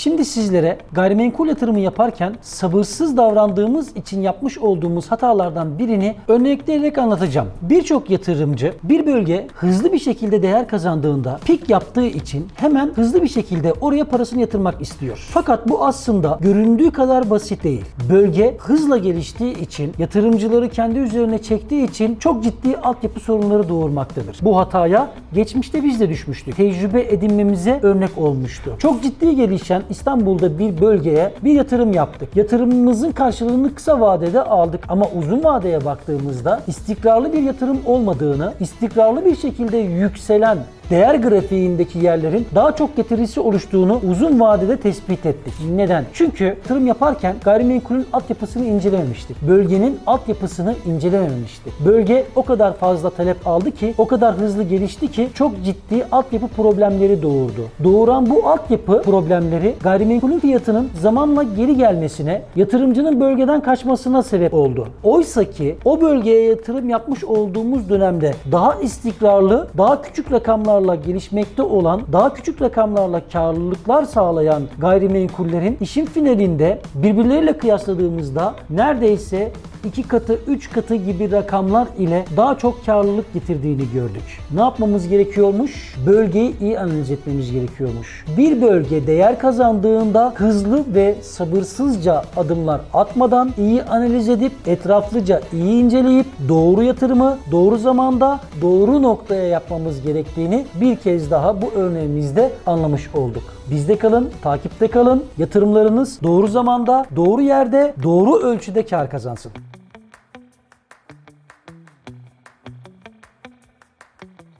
Şimdi sizlere gayrimenkul yatırımı yaparken sabırsız davrandığımız için yapmış olduğumuz hatalardan birini örnekleyerek anlatacağım. Birçok yatırımcı bir bölge hızlı bir şekilde değer kazandığında pik yaptığı için hemen hızlı bir şekilde oraya parasını yatırmak istiyor. Fakat bu aslında göründüğü kadar basit değil. Bölge hızla geliştiği için yatırımcıları kendi üzerine çektiği için çok ciddi altyapı sorunları doğurmaktadır. Bu hataya geçmişte biz de düşmüştük. Tecrübe edinmemize örnek olmuştu. Çok ciddi gelişen İstanbul'da bir bölgeye bir yatırım yaptık. Yatırımımızın karşılığını kısa vadede aldık ama uzun vadeye baktığımızda istikrarlı bir yatırım olmadığını, istikrarlı bir şekilde yükselen değer grafiğindeki yerlerin daha çok getirisi oluştuğunu uzun vadede tespit ettik. Neden? Çünkü yatırım yaparken gayrimenkulün altyapısını incelememiştik. Bölgenin altyapısını incelememiştik. Bölge o kadar fazla talep aldı ki, o kadar hızlı gelişti ki çok ciddi altyapı problemleri doğurdu. Doğuran bu altyapı problemleri gayrimenkulün fiyatının zamanla geri gelmesine, yatırımcının bölgeden kaçmasına sebep oldu. Oysa ki o bölgeye yatırım yapmış olduğumuz dönemde daha istikrarlı, daha küçük rakamlarla gelişmekte olan, daha küçük rakamlarla karlılıklar sağlayan gayrimenkullerin işin finalinde birbirleriyle kıyasladığımızda neredeyse iki katı, üç katı gibi rakamlar ile daha çok karlılık getirdiğini gördük. Ne yapmamız gerekiyormuş? Bölgeyi iyi analiz etmemiz gerekiyormuş. Bir bölge değer kazandığında hızlı ve sabırsızca adımlar atmadan iyi analiz edip etraflıca iyi inceleyip doğru yatırımı doğru zamanda doğru noktaya yapmamız gerektiğini bir kez daha bu örneğimizde anlamış olduk. Bizde kalın, takipte kalın. Yatırımlarınız doğru zamanda, doğru yerde, doğru ölçüde kar kazansın.